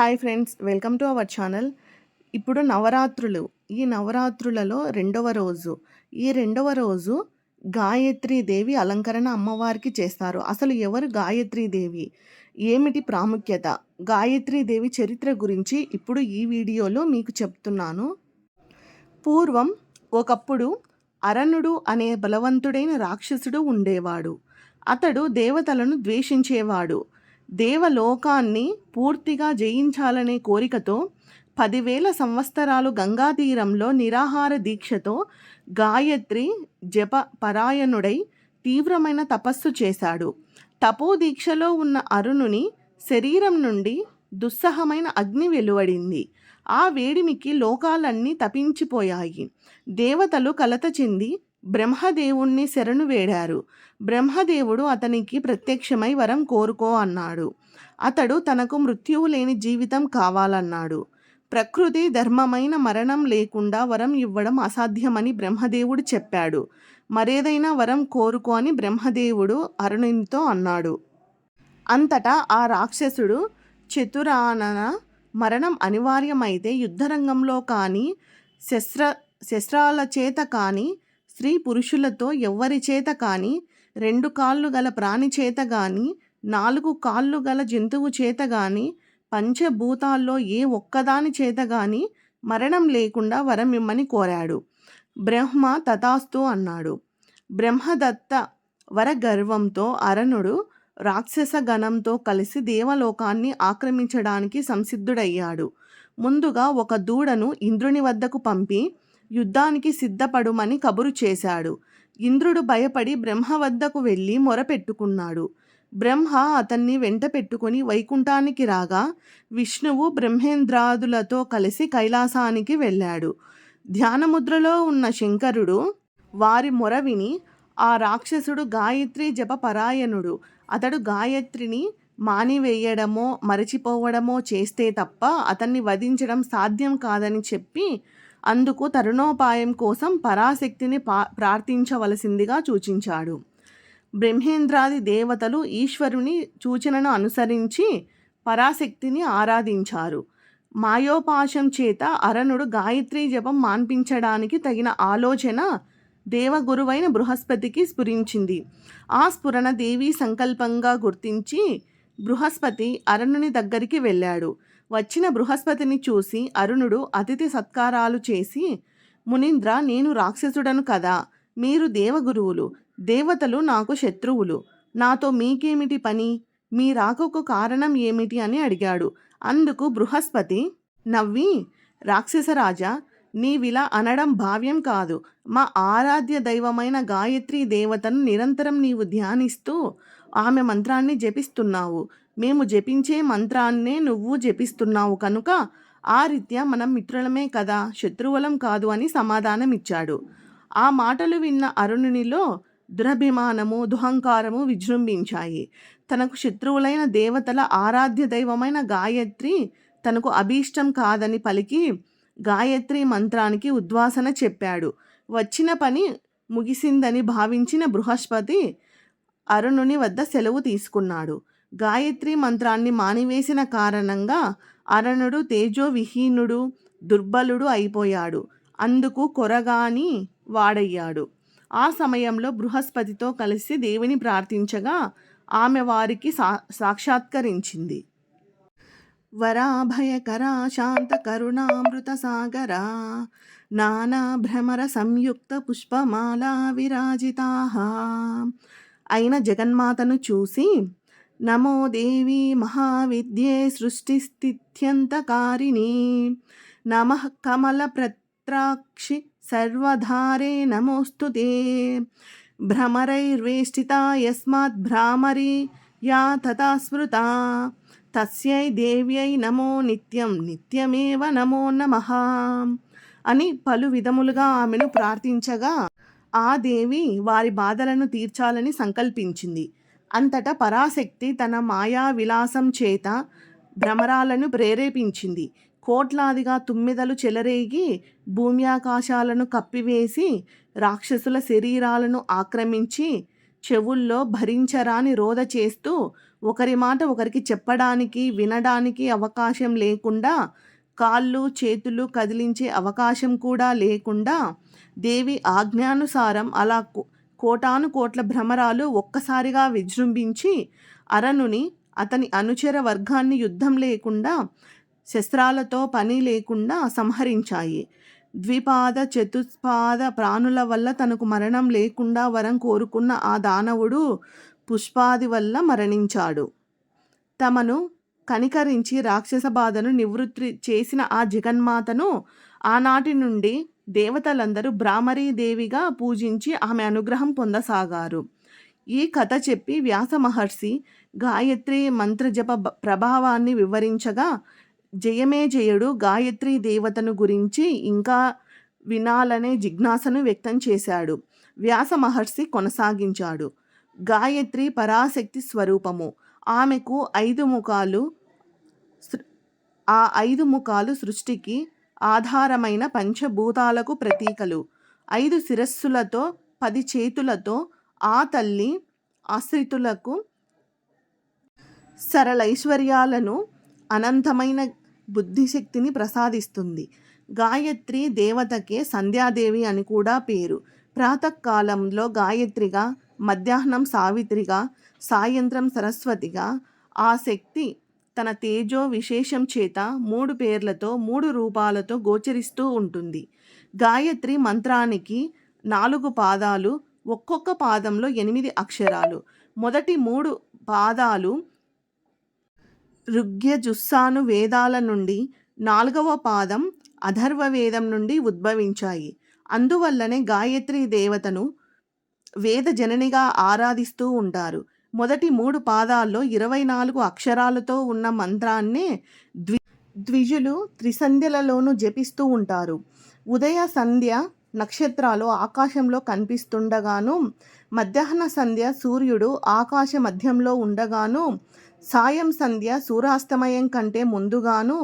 Hi friends welcome to our channel. ఇప్పుడు నవరాత్రులు. ఈ నవరాత్రులలో రెండవ రోజు. ఈ రెండవ రోజు గాయత్రీ దేవి అలంకరణ అమ్మవారికి చేస్తారు. అసలు ఎవరు గాయత్రీ దేవి? ఏమిటి ప్రాముఖ్యత? గాయత్రీ దేవి చరిత్ర గురించి ఇప్పుడు ఈ వీడియోలో మీకు చెప్తున్నాను. పూర్వం ఒకప్పుడు అరణుడు అనే బలవంతుడైన రాక్షసుడు ఉండేవాడు. అతడు దేవతలను ద్వేషించేవాడు. దేవలోకాన్ని పూర్తిగా జయించాలనే కోరికతో పదివేల సంవత్సరాలు గంగాతీరంలో నిరాహార దీక్షతో గాయత్రి జప పరాయణుడై తీవ్రమైన తపస్సు చేశాడు. తపోదీక్షలో ఉన్న అరుణుని శరీరం నుండి దుస్సహమైన అగ్ని వెలువడింది. ఆ వేడిమికి లోకాలన్నీ తపించిపోయాయి. దేవతలు కలత చెంది బ్రహ్మదేవుణ్ణి శరణు వేడారు. బ్రహ్మదేవుడు అతనికి ప్రత్యక్షమై వరం కోరుకో అన్నాడు. అతడు తనకు మృత్యువు లేని జీవితం కావాలన్నాడు. ప్రకృతి ధర్మమైన మరణం లేకుండా వరం ఇవ్వడం అసాధ్యమని బ్రహ్మదేవుడు చెప్పాడు. మరేదైనా వరం కోరుకో అని బ్రహ్మదేవుడు అరుణునితో అన్నాడు. అంతటా ఆ రాక్షసుడు చతురానన మరణం అనివార్యమైతే యుద్ధరంగంలో కానీ శస్త్ర శస్త్రాల చేత కానీ స్త్రీ పురుషులతో ఎవ్వరి చేత కానీ రెండు కాళ్ళు గల ప్రాణి చేత కానీ నాలుగు కాళ్ళు గల జంతువు చేత కానీ పంచభూతాల్లో ఏ ఒక్కదాని చేత కానీ మరణం లేకుండా వరం ఇమ్మని కోరాడు. బ్రహ్మ తథాస్తు అన్నాడు. బ్రహ్మదత్త వరగర్వంతో అరణుడు రాక్షస గణంతో కలిసి దేవలోకాన్ని ఆక్రమించడానికి సంసిద్ధుడయ్యాడు. ముందుగా ఒక దూడను ఇంద్రుని వద్దకు పంపి యుద్ధానికి సిద్ధపడుమని కబురు చేశాడు. ఇంద్రుడు భయపడి బ్రహ్మ వద్దకు వెళ్ళి మొరపెట్టుకున్నాడు. బ్రహ్మ అతన్ని వెంట పెట్టుకుని వైకుంఠానికి రాగా విష్ణువు బ్రహ్మేంద్రాదులతో కలిసి కైలాసానికి వెళ్ళాడు. ధ్యానముద్రలో ఉన్న శంకరుడు వారి మొర విని ఆ రాక్షసుడు గాయత్రి జపపరాయణుడు. అతడు గాయత్రిని మానివేయడమో మరచిపోవడమో చేస్తే తప్ప అతన్ని వధించడం సాధ్యం కాదని చెప్పి అందుకు తరుణోపాయం కోసం పరాశక్తిని పా ప్రార్థించవలసిందిగా సూచించాడు. బ్రహ్మేంద్రాది దేవతలు ఈశ్వరుని సూచనను అనుసరించి పరాశక్తిని ఆరాధించారు. మాయోపాశం చేత అరణుడు గాయత్రీ జపం మాన్పించడానికి తగిన ఆలోచన దేవగురువైన బృహస్పతికి స్ఫురించింది. ఆ స్ఫురణ దేవి సంకల్పంగా గుర్తించి బృహస్పతి అరణుని దగ్గరికి వెళ్ళాడు. వచ్చిన బృహస్పతిని చూసి అరుణుడు అతిథి సత్కారాలు చేసి మునీంద్ర నేను రాక్షసుడను కదా. మీరు దేవగురువులు. దేవతలు నాకు శత్రువులు. నాతో మీకేమిటి పని? మీ రాకకు కారణం ఏమిటి? అని అడిగాడు. అందుకు బృహస్పతి నవ్వి రాక్షసరాజా నీవిలా అనడం భావ్యం కాదు. మా ఆరాధ్య దైవమైన గాయత్రి దేవతను నిరంతరం నీవు ధ్యానిస్తూ ఆమె మంత్రాన్ని జపిస్తున్నావు. మేము జపించే మంత్రాన్నే నువ్వు జపిస్తున్నావు కనుక ఆ రీత్యా మనం మిత్రులమే కదా శత్రువులం కాదు అని సమాధానమిచ్చాడు. ఆ మాటలు విన్న అరుణునిలో దురభిమానము దుహంకారము విజృంభించాయి. తనకు శత్రువులైన దేవతల ఆరాధ్య దైవమైన గాయత్రి తనకు అభీష్టం కాదని పలికి గాయత్రి మంత్రానికి ఉద్వాసన చెప్పాడు. వచ్చిన పని ముగిసిందని భావించిన బృహస్పతి అరుణుని వద్ద సెలవు తీసుకున్నాడు. గాయత్రి మంత్రాన్ని మానివేసిన కారణంగా అరణుడు తేజోవిహీనుడు దుర్బలుడు అయిపోయాడు. అందుకు కొరగాని వాడయ్యాడు. ఆ సమయంలో బృహస్పతితో కలిసి దేవిని ప్రార్థించగా ఆమె వారికి సా సాక్షాత్కరించింది. వరాభయకరా శాంత కరుణామృత సాగరా నానా భ్రమర సంయుక్త పుష్పమాలా విరాజితా అయిన జగన్మాతను చూసి నమో దేవి మహావిద్యే సృష్టిస్థిత్యంతకారిణి. నమ కమల ప్రత్రాక్షి సర్వధారే నమోస్తు భ్రమరైర్వేష్టిత యస్మాత్ భ్రామరి యా తథా తస్యై దేవ్యై నమో నిత్యం నిత్యమేవ నమో నమ అని పలు విధములుగా ఆమెను ప్రార్థించగా ఆ దేవి వారి బాధలను తీర్చాలని సంకల్పించింది. అంతటా పరాశక్తి తన మాయా విలాసం చేత భ్రమరాలను ప్రేరేపించింది. కోట్లాదిగా తుమ్మిదలు చెలరేగి భూమ్యాకాశాలను కప్పివేసి రాక్షసుల శరీరాలను ఆక్రమించి చెవుల్లో భరించరాని రోధ చేస్తూ ఒకరి మాట ఒకరికి చెప్పడానికి వినడానికి అవకాశం లేకుండా కాళ్ళు చేతులు కదిలించే అవకాశం కూడా లేకుండా దేవి ఆజ్ఞానుసారం అలా కు కోటాను కోట్ల భ్రమరాలు ఒక్కసారిగా విజృంభించి అరణుని అతని అనుచర వర్గాన్ని యుద్ధం లేకుండా శస్త్రాలతో పని లేకుండా సంహరించాయి. ద్విపాద చతుష్పాద ప్రాణుల వల్ల తనకు మరణం లేకుండా వరం కోరుకున్న ఆ దానవుడు పుష్పాది వల్ల మరణించాడు. తమను కనికరించి రాక్షస బాధను నివృత్తి చేసిన ఆ జగన్మాతను ఆనాటి నుండి దేవతలందరూ బ్రాహ్మరీ దేవిగా పూజించి ఆమె అనుగ్రహం పొందసాగారు. ఈ కథ చెప్పి వ్యాస మహర్షి గాయత్రి మంత్రజప ప్రభావాన్ని వివరించగా జయమే జయుడు గాయత్రి దేవతను గురించి ఇంకా వినాలనే జిజ్ఞాసను వ్యక్తం చేశాడు. వ్యాస మహర్షి కొనసాగించాడు. గాయత్రి పరాశక్తి స్వరూపము. ఆమెకు ఐదు ముఖాలు ఆ ఐదు ముఖాలు సృష్టికి ఆధారమైన పంచభూతాలకు ప్రతీకలు. ఐదు శిరస్సులతో పది చేతులతో ఆ తల్లి ఆశ్రితులకు సరళైశ్వర్యాలను అనంతమైన బుద్ధిశక్తిని ప్రసాదిస్తుంది. గాయత్రి దేవతకే సంధ్యాదేవి అని కూడా పేరు. ప్రాతకాలంలో గాయత్రిగా మధ్యాహ్నం సావిత్రిగా సాయంత్రం సరస్వతిగా ఆ శక్తి తన తేజో విశేషం చేత మూడు పేర్లతో మూడు రూపాలతో గోచరిస్తూ ఉంటుంది. గాయత్రి మంత్రానికి నాలుగు పాదాలు ఒక్కొక్క పాదంలో ఎనిమిది అక్షరాలు. మొదటి మూడు పాదాలు ఋగ్యజుస్సాను వేదాల నుండి నాలుగవ పాదం అధర్వ వేదం నుండి ఉద్భవించాయి. అందువల్లనే గాయత్రి దేవతను వేద జననిగా ఆరాధిస్తూ ఉంటారు. మొదటి మూడు పాదాల్లో ఇరవై నాలుగు అక్షరాలతో ఉన్న మంత్రాన్నే ద్వి ద్విజులు త్రిసంధ్యలలోనూ జపిస్తూ ఉంటారు. ఉదయ సంధ్య నక్షత్రాలు ఆకాశంలో కనిపిస్తుండగాను మధ్యాహ్న సంధ్య సూర్యుడు ఆకాశ మధ్యంలో ఉండగాను సాయం సంధ్య సూర్యాస్తమయం కంటే ముందుగాను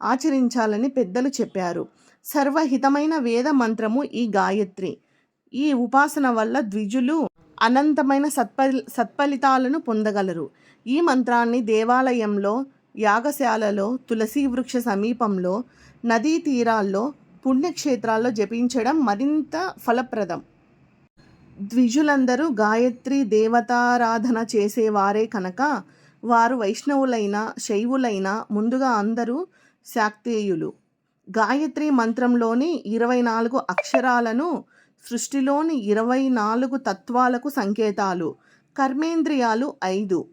ఆచరించాలని పెద్దలు చెప్పారు. సర్వహితమైన వేద మంత్రము ఈ గాయత్రి. ఈ ఉపాసన వల్ల ద్విజులు అనంతమైన సత్ఫలి సత్ఫలితాలను పొందగలరు. ఈ మంత్రాన్ని దేవాలయంలో యాగశాలలో తులసి వృక్ష సమీపంలో నదీ తీరాల్లో పుణ్యక్షేత్రాల్లో జపించడం మరింత ఫలప్రదం. ద్విజులందరూ గాయత్రి దేవతారాధన చేసేవారే కనుక వారు వైష్ణవులైన శైవులైన ముందుగా అందరూ శాక్తేయులు. గాయత్రి మంత్రంలోని ఇరవై నాలుగు అక్షరాలను సృష్టిలోని ఇరవై నాలుగు తత్వాలకు సంకేతాలు. కర్మేంద్రియాలు ఐదు.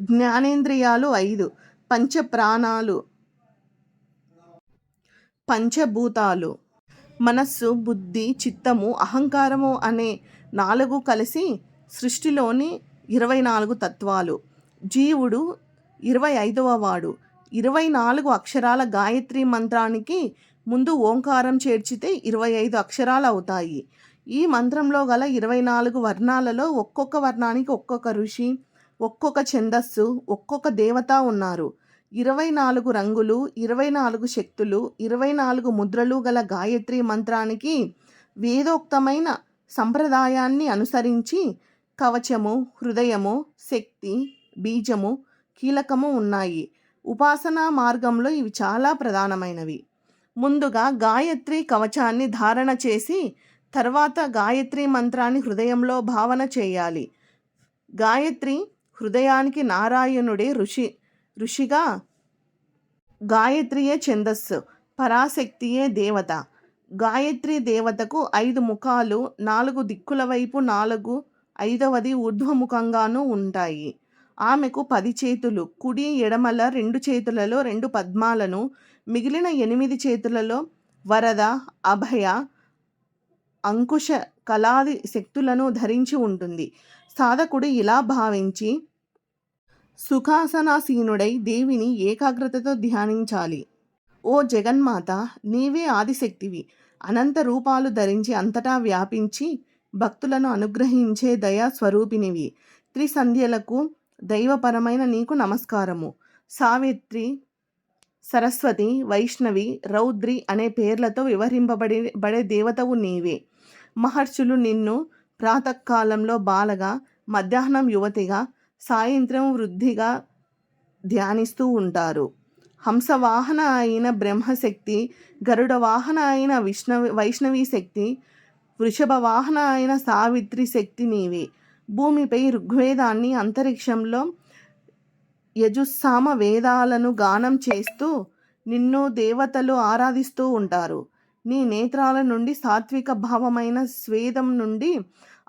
జ్ఞానేంద్రియాలు ఐదు. పంచ ప్రాణాలు పంచభూతాలు. మనస్సు బుద్ధి చిత్తము అహంకారము అనే నాలుగు కలిసి సృష్టిలోని ఇరవై నాలుగు తత్వాలు. జీవుడు ఇరవై ఐదవ వాడు. ఇరవై నాలుగు అక్షరాల గాయత్రి మంత్రానికి ముందు ఓంకారం చేర్చితే ఇరవై ఐదు అక్షరాలు అవుతాయి. ఈ మంత్రంలో గల ఇరవై నాలుగు వర్ణాలలో ఒక్కొక్క వర్ణానికి ఒక్కొక్క ఋషి ఒక్కొక్క ఛందస్సు ఒక్కొక్క దేవత ఉన్నారు. ఇరవై నాలుగు రంగులు ఇరవై నాలుగు శక్తులు ఇరవై నాలుగు ముద్రలు గల గాయత్రి మంత్రానికి వేదోక్తమైన సంప్రదాయాన్ని అనుసరించి కవచము హృదయము శక్తి బీజము కీలకము ఉన్నాయి. ఉపాసనా మార్గంలో ఇవి చాలా ప్రధానమైనవి. ముందుగా గాయత్రి కవచాన్ని ధారణ చేసి తర్వాత గాయత్రి మంత్రాన్ని హృదయంలో భావన చేయాలి. గాయత్రి హృదయానికి నారాయణుడే ఋషి ఋషిగా గాయత్రియే ఛందస్సు పరాశక్తియే దేవత. గాయత్రి దేవతకు ఐదు ముఖాలు నాలుగు దిక్కుల వైపు నాలుగు ఐదవది ఊర్ధ్వముఖంగానూ ఉంటాయి. ఆమెకు పది చేతులు కుడి ఎడమల రెండు చేతులలో రెండు పద్మాలను మిగిలిన ఎనిమిది చేతులలో వరద అభయ అంకుశ కళాది శక్తులను ధరించి ఉంటుంది. సాధకుడు ఇలా భావించి సుఖాసనాసీనుడై దేవిని ఏకాగ్రతతో ధ్యానించాలి. ఓ జగన్మాత నీవే ఆదిశక్తివి. అనంత రూపాలు ధరించి అంతటా వ్యాపించి భక్తులను అనుగ్రహించే దయా స్వరూపినివి. త్రిసంధ్యలకు దైవపరమైన నీకు నమస్కారము. సావిత్రి సరస్వతి వైష్ణవి రౌద్రి అనే పేర్లతో వివరింపబడి బడే దేవతవు నీవే. మహర్షులు నిన్ను ప్రాతకాలంలో బాలగా మధ్యాహ్నం యువతిగా సాయంత్రం వృద్ధిగా ధ్యానిస్తూ ఉంటారు. హంసవాహన అయిన బ్రహ్మశక్తి గరుడ వాహన అయిన విష్ణవి వైష్ణవి శక్తి వృషభ వాహన అయిన సావిత్రి శక్తి నీవే. భూమిపై ఋగ్వేదాన్ని అంతరిక్షంలో యజుస్సామ వేదాలను గానం చేస్తూ నిన్ను దేవతలు ఆరాధిస్తూ ఉంటారు. నీ నేత్రాల నుండి సాత్విక భావమైన స్వేదం నుండి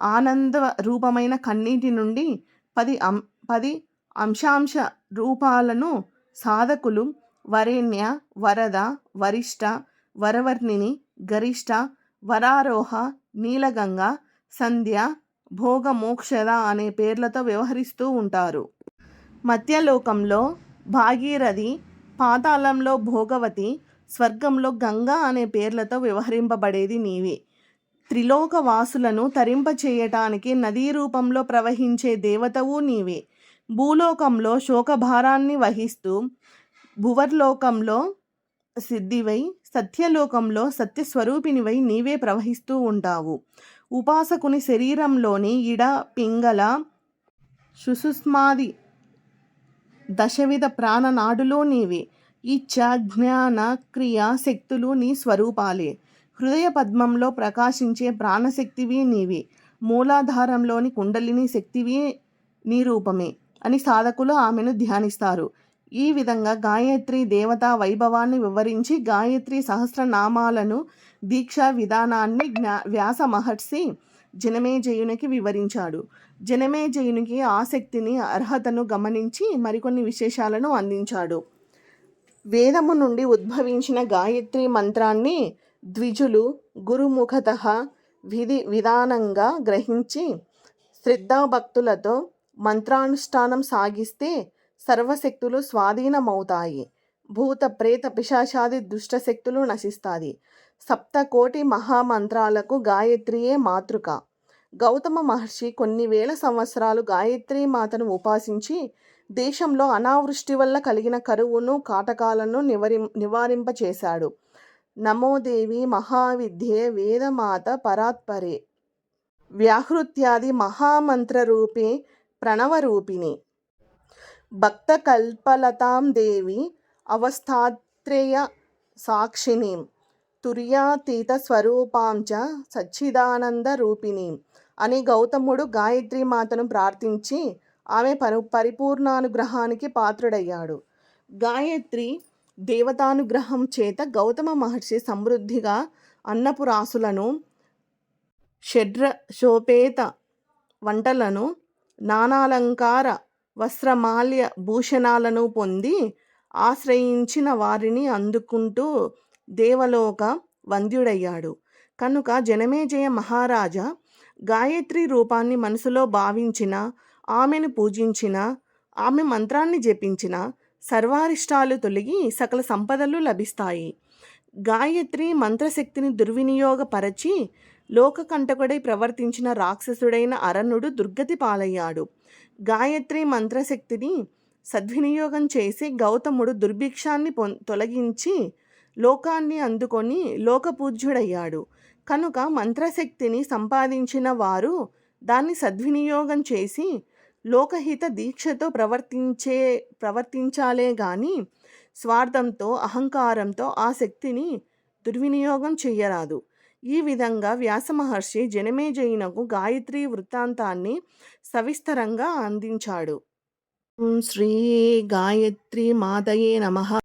ఆనంద రూపమైన కన్నీటి నుండి పది అం పది అంశాంశ రూపాలను సాధకులు వరేణ్య వరద వరిష్ట వరవర్ణిని గరిష్ట వరారోహ నీలగంగ సంధ్య భోగమోక్షద అనే పేర్లతో వ్యవహరిస్తూ ఉంటారు. మధ్యలోకంలో భాగీరథి పాతాళంలో భోగవతి స్వర్గంలో గంగా అనే పేర్లతో వ్యవహరింపబడేది నీవే. త్రిలోక వాసులను తరింపచేయటానికి నదీ రూపంలో ప్రవహించే దేవతవు నీవే. భూలోకంలో శోకభారాన్ని వహిస్తూ భువర్లోకంలో సిద్ధివై సత్యలోకంలో సత్యస్వరూపినివై నీవే ప్రవహిస్తూ ఉంటావు. ఉపాసకుని శరీరంలోని ఇడ పింగళ సుసుస్మాది దశవిధ ప్రాణనాడులో నీవే. ఇచ్చ జ్ఞాన క్రియ శక్తులు నీ స్వరూపాలే. హృదయ పద్మంలో ప్రకాశించే ప్రాణశక్తివి నీవి. మూలాధారంలోని కుండలిని శక్తివి నీ రూపమే అని సాధకులు ఆమెను ధ్యానిస్తారు. ఈ విధంగా గాయత్రి దేవతా వైభవాన్ని వివరించి గాయత్రి సహస్రనామాలను దీక్షా విధానాన్ని జ్ఞా వ్యాస మహర్షి జనమేజయునికి వివరించాడు. జనమేజయునికి ఆసక్తిని అర్హతను గమనించి మరికొన్ని విశేషాలను అందించాడు. వేదము నుండి ఉద్భవించిన గాయత్రి మంత్రాన్ని ద్విజులు గురుముఖత విధి విధానంగా గ్రహించి శ్రద్ధాభక్తులతో మంత్రానుష్ఠానం సాగిస్తే సర్వశక్తులు స్వాధీనమవుతాయి. భూత ప్రేత పిశాచాది దుష్టశక్తులు నశిస్తాయి. సప్తకోటి మహామంత్రాలకు గాయత్రియే మాతృక. గౌతమ మహర్షి కొన్ని వేల సంవత్సరాలు గాయత్రి మాతను ఉపాసించి దేశంలో అనావృష్టి వల్ల కలిగిన కరువును కాటకాలను నివరి నివారింపచేశాడు. నమోదేవి మహావిద్యే వేదమాత పరాత్పరే. వ్యాహృత్యాది మహామంత్రరూపే ప్రణవరూపిణి. భక్తకల్పలతాం దేవి అవస్థాత్రేయ సాక్షిణీం. తుర్యాతీత స్వరూపాం చ సచ్చిదానంద రూపిణీం. అని గౌతముడు గాయత్రి మాతను ప్రార్థించి ఆమె పరి పరిపూర్ణానుగ్రహానికి పాత్రుడయ్యాడు. గాయత్రి దేవతానుగ్రహం చేత గౌతమ మహర్షి సమృద్ధిగా అన్నపు రాసులను షడ్ర శోపేత వంటలను నానాలంకార వస్త్రమాల్య భూషణాలను పొంది ఆశ్రయించిన వారిని అందుకుంటూ దేవలోక వంద్యుడయ్యాడు. కనుక జనమేజయ మహారాజా గాయత్రి రూపాన్ని మనసులో భావించిన ఆమెను పూజించిన ఆమె మంత్రాన్ని జపించిన సర్వారిష్టాలు తొలగి సకల సంపదలు లభిస్తాయి. గాయత్రి మంత్రశక్తిని దుర్వినియోగపరచి లోకకంటకుడై ప్రవర్తించిన రాక్షసుడైన అరణుడు దుర్గతి పాలయ్యాడు. గాయత్రి మంత్రశక్తిని సద్వినియోగం చేసి గౌతముడు దుర్భిక్షాన్ని పొ తొలగించి లోకాన్ని అందుకొని లోకపూజ్యుడయ్యాడు. కనుక మంత్రశక్తిని సంపాదించిన వారు దాన్ని సద్వినియోగం చేసి లోకహిత దీక్షతో ప్రవర్తించే ప్రవర్తించాలే కానీ స్వార్థంతో అహంకారంతో ఆ శక్తిని దుర్వినియోగం చెయ్యరాదు. ఈ విధంగా వ్యాసమహర్షి జనమేజయునకు గాయత్రి వృత్తాంతాన్ని సవిస్తరంగా అందించాడు. శ్రీ గాయత్రి మాతయే నమ.